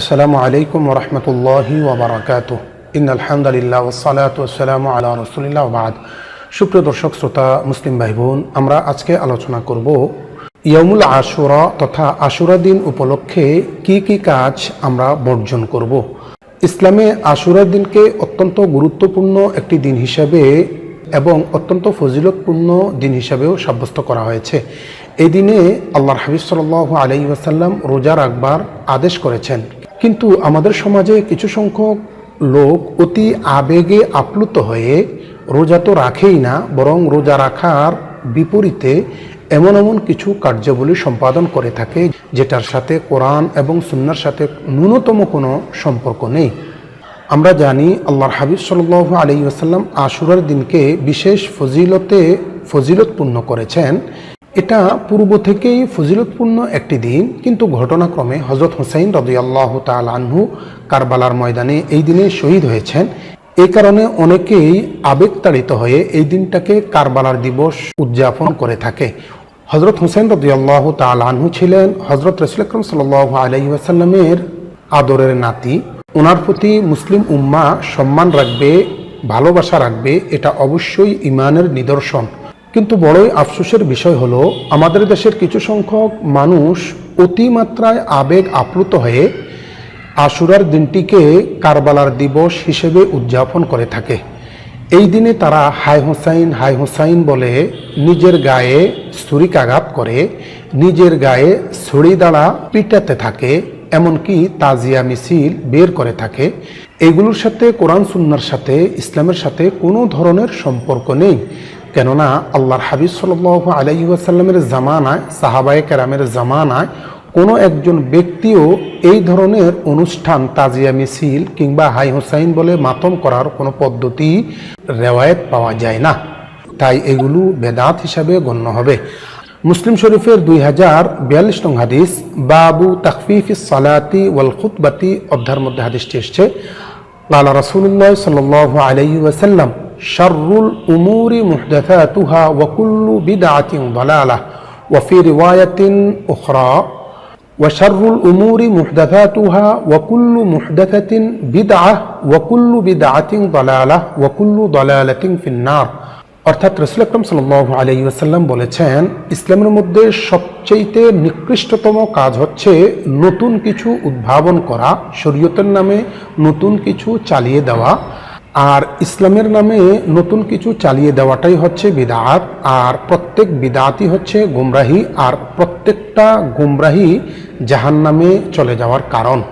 আসসালামু আলাইকুম রহমতুল্লাহি ওবরাকাত ইন আলহামদুলিল্লাহ ওসালাত ওসালাম আলা রসুলিল্লাহ বাদ। সুপ্রিয় দর্শক, শ্রোতা, মুসলিম ভাই বোন আমরা আজকে আলোচনা করব ইয়মুল আশুরা তথা আশুরা দিন উপলক্ষে কি কি কাজ আমরা বর্জন করব। ইসলামে আশুরা দিনকে অত্যন্ত গুরুত্বপূর্ণ একটি দিন হিসাবে এবং অত্যন্ত ফজিলতপূর্ণ দিন হিসাবেও সাব্যস্ত করা হয়েছে। এই দিনে আল্লাহর হাবিব সাল আলাই ওয়াসাল্লাম রোজা রাখবার আদেশ করেছেন। কিন্তু আমাদের সমাজে কিছু সংখ্যক লোক অতি আবেগে আপ্লুত হয়ে রোজা তো রাখেই না, বরং রোজা রাখার বিপরীতে এমন এমন কিছু কার্যাবলী সম্পাদন করে থাকে, যেটার সাথে কোরআন এবং সুন্নার সাথে ন্যূনতম কোনো সম্পর্ক নেই। আমরা জানি আল্লাহর হাবিব সাল আলী আসাল্লাম আশুরার দিনকে বিশেষ ফজিলতে ফজিলতপূর্ণ করেছেন। এটা পূর্ব থেকেই ফজিলতপূর্ণ একটি দিন, কিন্তু ঘটনাক্রমে হজরত হুসাইন রদি আল্লাহ তাল আনহু কারবালার ময়দানে এই দিনে শহীদ হয়েছেন। এই কারণে অনেকেই আবেগতাড়িত হয়ে এই দিনটাকে কারবালার দিবস উদযাপন করে থাকে। হজরত হুসেন রদি আল্লাহ তাল আনহু ছিলেন হজরত রসুল আকরম সাল আলহি আসাল্লামের আদরের নাতি। ওনার প্রতি মুসলিম উম্মা সম্মান রাখবে, ভালোবাসা রাখবে, এটা অবশ্যই ইমানের নিদর্শন। কিন্তু বড়ই আফসোসের বিষয় হলো, আমাদের দেশের কিছু সংখ্যক মানুষ অতিমাত্রায় আবেগ আপ্লুত হয়ে আশুরার দিনটিকে কারবালার দিবস হিসেবে উদযাপন করে থাকে। এই দিনে তারা হাই হোসাইন হাই হোসাইন বলে নিজের গায়ে ছুরিকাঘাত করে, নিজের গায়ে ছড়ি দ্বারা পিটাতে থাকে, এমনকি তাজিয়া মিছিল বের করে থাকে। এগুলোর সাথে কোরআন সুন্নার সাথে ইসলামের সাথে কোনো ধরনের সম্পর্ক নেই। কেননা আল্লাহর হাবিব সাল আলাইসাল্লামের জামানায়, সাহাবায়ে কেরামের জামানায় কোনো একজন ব্যক্তিও এই ধরনের অনুষ্ঠান, তাজিয়া মিছিল কিংবা হাই হোসাইন বলে মাতম করার কোনো পদ্ধতি রেওয়ায়ত পাওয়া যায় না। তাই এগুলো বেদাত হিসাবে গণ্য হবে। মুসলিম শরীফের দুই হাজার বিয়াল্লিশ নং হাদিস, বাবু তাকফিফ সালাতি ওয়াল খুতবাতি অধ্যার মধ্যে হাদিসটি এসছে। লালা রসুল্লাহ সাল আলাই শারুল উমুরি মুহদাথাতুহা ওয়াকুল্লু বিদআতিন দালালাহ وفي رواية أخرى وشر الأمور محدثاتها وكل محدثة بدعة وكل بدعة ضلالة وكل ضلالة في النار অর্থাৎ রসুল আকরম সাল আলাই আসাল্লাম বলেছেন ইসলামের মধ্যে সবচেয়ে নিকৃষ্টতম কাজ হচ্ছে নতুন কিছু উদ্ভাবন করা শরীয়তের নামে নতুন কিছু চালিয়ে দেওয়া আর ইসলামের নামে নতুন কিছু চালিয়ে দেওয়াটাই হচ্ছে বিদাত, আর প্রত্যেক বিদাতই হচ্ছে গুমরাহি, আর প্রত্যেকটা গুমরাহি জাহান নামে চলে যাওয়ার কারণ।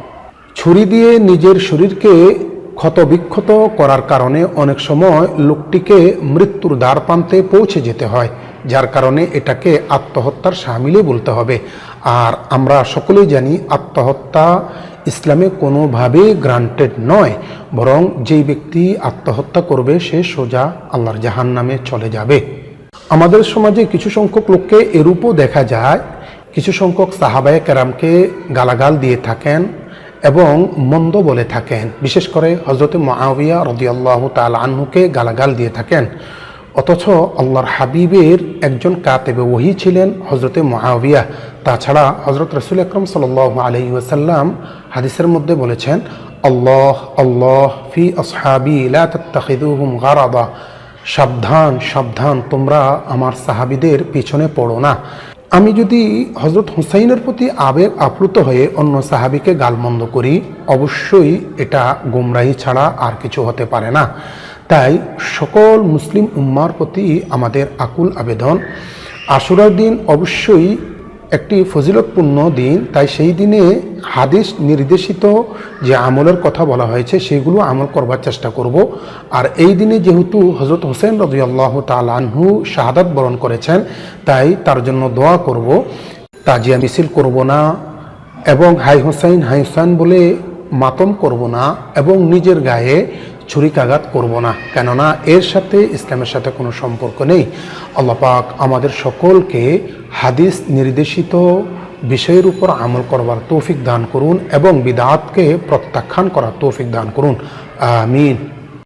ছুরি দিয়ে নিজের শরীরকে ক্ষতবিক্ষত করার কারণে অনেক সময় লোকটিকে মৃত্যুর দ্বার প্রান্তে পৌঁছে যেতে হয়। যার কারণে এটাকে আত্মহত্যার সামিলে বলতে হবে। আর আমরা সকলেই জানি, আত্মহত্যা ইসলামে কোনোভাবেই গ্রান্টেড নয়, বরং যেই ব্যক্তি আত্মহত্যা করবে, সে সোজা আল্লাহর জাহান নামে চলে যাবে। আমাদের সমাজে কিছু সংখ্যক লোককে এরূপও দেখা যায়। কিছু সংখ্যক সাহাবায় কেরামকে গালাগাল দিয়ে থাকেন এবং মন্দ বলে থাকেন। বিশেষ করে হজরত মাহাবিয়া রদিয়াল্লাহ তাল আহ্নুকে গালাগাল দিয়ে থাকেন। অথচ আল্লাহর হাবিবের একজন কাতেবে ওহি ছিলেন হজরতে মহাবিয়া তাছাড়া হজরত রসুল আকরম সাল আলহি ওয়াসাল্লাম হাদিসের মধ্যে বলেছেন, আল্লাহ আল্লাহ, ফি আসহাবি লাহিদুহুম গারাবা। সাবধান সাবধান, তোমরা আমার সাহাবিদের পিছনে পড়ো না। আমি যদি হজরত হুসাইনের প্রতি আবেগ আপ্লুত হয়ে অন্য সাহাবিকে গালমন্দ করি, অবশ্যই এটা গুমরাহি ছাড়া আর কিছু হতে পারে না। তাই সকল মুসলিম উম্মার প্রতি আমাদের আকুল আবেদন। আশুরার দিন অবশ্যই একটি ফজিলতপূর্ণ দিন, তাই সেই দিনে হাদিস নির্দেশিত যে আমলের কথা বলা হয়েছে, সেগুলো আমল করবার চেষ্টা করব। আর এই দিনে যেহেতু হজরত হোসেন রবি আল্লাহ তালানহু শাহাদাত বরণ করেছেন, তাই তার জন্য দোয়া করব। তাজিয়া মিছিল করব না এবং হাই হোসাইন হাই হোসাইন বলে মাতম করব না এবং নিজের গায়ে ছুরিকাঘাত করব না। কেননা এর সাথে ইসলামের সাথে কোনো সম্পর্ক নেই। আল্লাপাক আমাদের সকলকে হাদিস নির্দেশিত বিষয়ের উপর আমল করবার তৌফিক দান করুন এবং বিদাতকে প্রত্যাখ্যান করার তৌফিক দান করুন। আমিন।